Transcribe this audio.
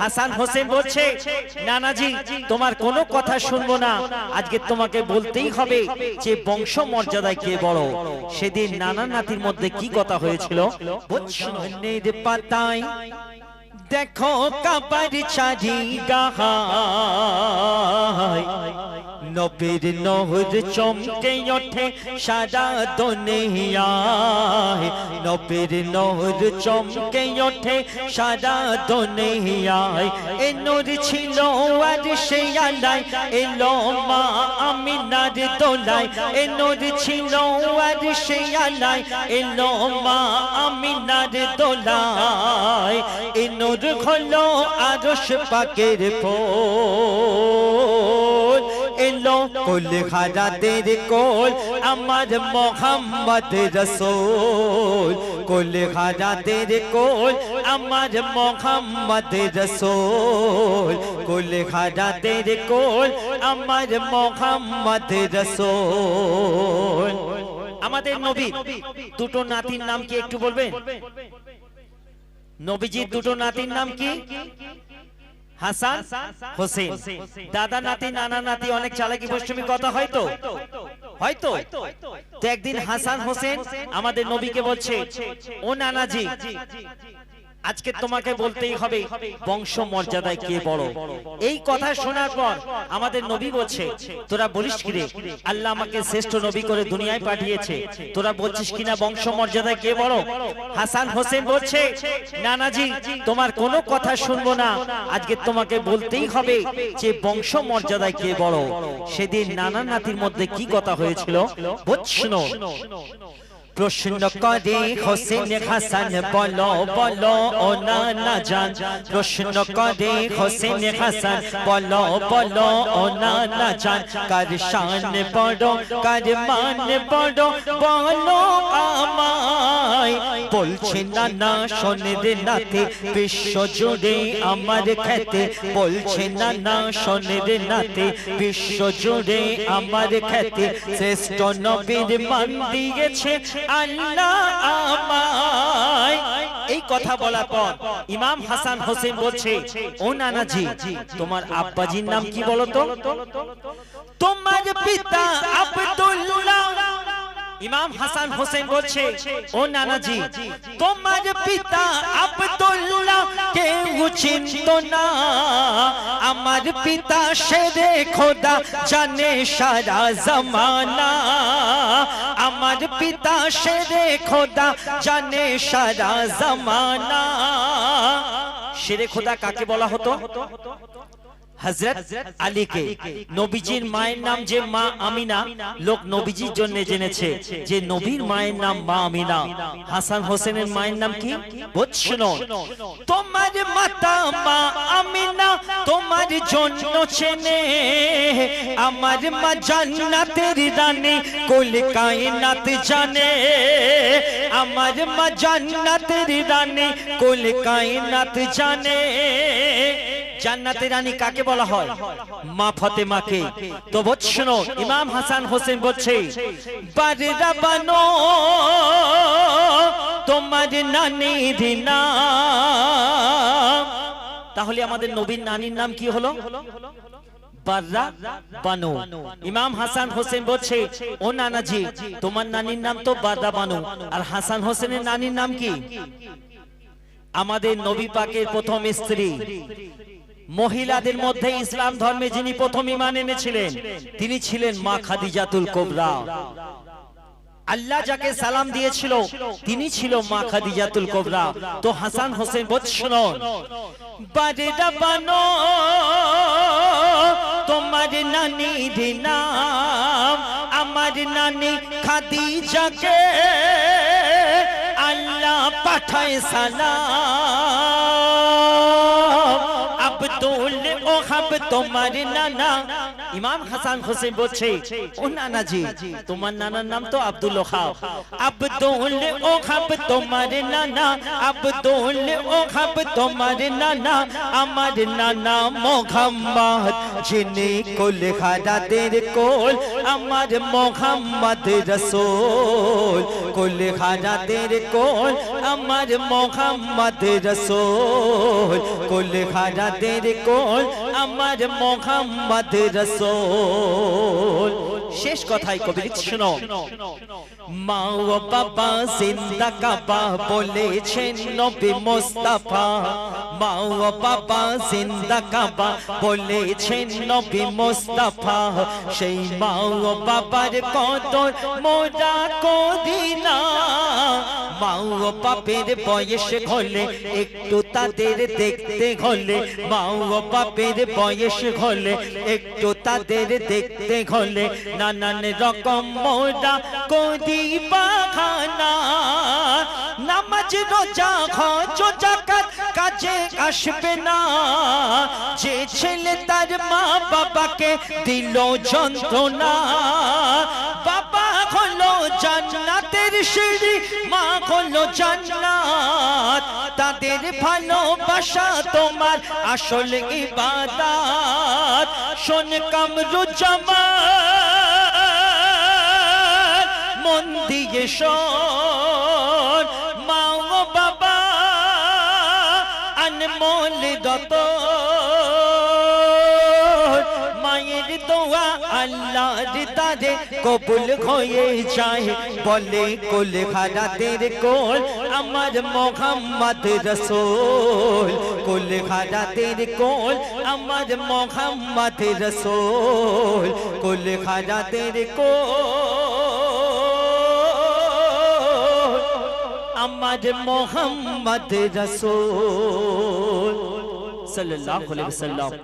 হাসান হোসেন বলছে নানাজি তোমার কোনো কথা শুনব না। আজকে তোমাকে বলতেই হবে যে বংশ মর্যাদায় কে বড়? সেদিন নানা নাতির মধ্যে কি কথা হয়েছিল? পাতায় দেখো কাবার চারি গাহায় নবীর নহর চমকে ওঠে সারা দুনিয়ায়। নবীর নহর চমকে ওঠে, সারা দুনিয়ায়। এ নূর ছিল আর সে আলাই এলো মা আমিনার দোলায়। এ নূর ছিল আর সে আলাই এলো মা আমিনার দোলায়। এ নূর হলো আরশ পাকের ফুল এলো কুল খারাতের কোল আমার মোহাম্মদ রসুল কুল খারাতের কোল আমার মোহাম্মদ রসুল কুল খারাতের কোল আমার মোহাম্মদ রসুল আমাদের নবী দুটো নাতির নাম কি একটু বলবেন? নবীজির দুটো নাতির নাম কি? হাসান হোসেন দাদা নাতি নানা নাতি অনেক চালাকি পশ্চিমী কথা হয়তো? হয়তো? তো একদিন হাসান হোসেন আমাদের নবীকে বলছে ও নানাজি আজকে তোমাকে বলতেই হবে বংশ মর্যাদায় কে বড়? এই কথা শোনার পর আমাদের নবী বলছে তোরা বলিস কিরে আল্লাহ আমাকে শ্রেষ্ঠ নবী করে দুনিয়ায় পাঠিয়েছে। তোরা বলছিস কিনা বংশ মর্যাদায় কে বড়? হাসান হোসেন বলছে নানাজি তোমার কোনো কথা শুনব না। আজকে তোমাকে বলতেই হবে যে বংশ মর্যাদায় কে বড়? সেদিন নানা নাতির মধ্যে কি কথা হয়েছিল? বুঝছ প্রশ্ন করে হোসেন হাসান বলো বলো ও নানা জান। প্রশ্ন করে হোসেন হাসান বলো বলো ও নানা জান। কার শান বড় কার মান বড় বলো আমায়। বলছে নানা শোনের নাতে বিশ্ব জুড়ে আমার খেতে। বলছে নানা শোনের নাতে বিশ্ব জুড়ে আমার খেতে। শ্রেষ্ঠ নবীর মান দিয়েছে আল্লাহ আমায়। এই কথা ইমাম হাসান হোসেন বলছে, ও তোমার আব্বাজির নাম কি বলতো তোমার পিতা ইমাম হাসান হোসেন বলছে ও নানাজি তোমার পিতা আব্দুল্লাহ কেউ চিনত না। আমার পিতা শেরে খোদা জানে সারা জমানা। আমার পিতা শেরে খোদা জানে সারা জমানা। শেরে খোদা কাকে বলা হতো? হজরত আলীকে। নবীজির মায়ের নাম যে মা আমিনা লোক নবীজির জন্য জেনেছে যে নবীর মায়ের নাম মা আমিনা। হাসান হোসেনের মায়ের নাম কি? বুঝছ তোমার মাতা মা আমিনা তোমার জন্য চেনে। আমার মা জান্নাতের রানী কুল কায়নাত জানে। আমার মা জান্নাতের রানী কুল কায়নাত জানে। জান্নাতের রানী কাকে বলা হয়? মা ফাতেমাকে। তো বৎসনো ইমাম হাসান হোসেন বলছে বারেরা বানো তোমার নানি দিনা তাহলে আমাদের নবীর নানির নাম কি হলো? বাররা বানু। ইমাম হাসান হোসেন বলছে ও নানাজি তোমার নানির নাম তো বাররা বানু। আর হাসান হোসেনের নানির নাম কি? আমাদের নবী পাকের প্রথম স্ত্রী। মহিলাদের মধ্যে ইসলাম ধর্মে যিনি প্রথম ইমান এনেছিলেন, তিনি ছিলেন মা খাদিজাতুল কোবরা। আল্লাহ যাকে সালাম দিয়েছিল, তিনি ছিল মা খাদিজাতুল কোবরা। তো হাসান হোসেন বৎসন বারেরা বানো তোমার নানি দিনাম আমার নানি খাদিজাকে আল্লাহ পাঠায় সালাম। আব্দুল ও হাব তোমার নানা। ইমাম হাসান হোসেন বলছে, ও নানা জি তোমার নানার নাম তো আব্দুল ওহাব। আব্দুল ও হাব তোমার নানা, আব্দুল ও হাব তোমার নানা। আমার নানা মোহাম্মদ, যিনি কুল খারাতের কোল, আমার মোহাম্মদ রসুল। কুল খাজাতের কোল, আমার মোহাম্মদ রসোল। কুল খাজাতের কোল আমার মোহাম্মদ রসোল। শেষ কথাই কবি শোনো। মা ও বাবা জিন্দা কাবা বলেছেন নবী মোস্তাফা। মা ও বাবা জিন্দা কাবা বলেছেন নবী মোস্তাফা। সেই মা ও বাবার কদর মোরা কদিনা মা ও বাপের বয়স হলে একটু তাদের দেখতে হলে। মা ও বাপের বয়স হলে একটু তাদের দেখতে হলে। নানান রকম মোরা করি বাখানা। নামাজ রোজা হজ জাকাত কাজে আসবে না। যে ছেলে তার মা বাবাকে দিল যন্ত্রণা। বাবা হলো জান্নাতের সিঁড়ি, মা হলো জান্নাত। তাদের ভালোবাসা তোমার আসল ইবাদত। শোন কামরুজ্জামান। মন দিয়ে শোন। মা ও বাবা, আনমোল দত মায়ের দোয়া আল্লাহর তারে কবুল হয়ে যায়। বলে কোল খারাতের কোল আমার মোহাম্মদ রসোল। কোল খারাতের কোল আমার মোহাম্মদ রসোল। কোল খারাতের কোল আমার মোহাম্মদ রসুল। সাল্লাল্লাহু আলাইহি ওয়াসাল্লাম।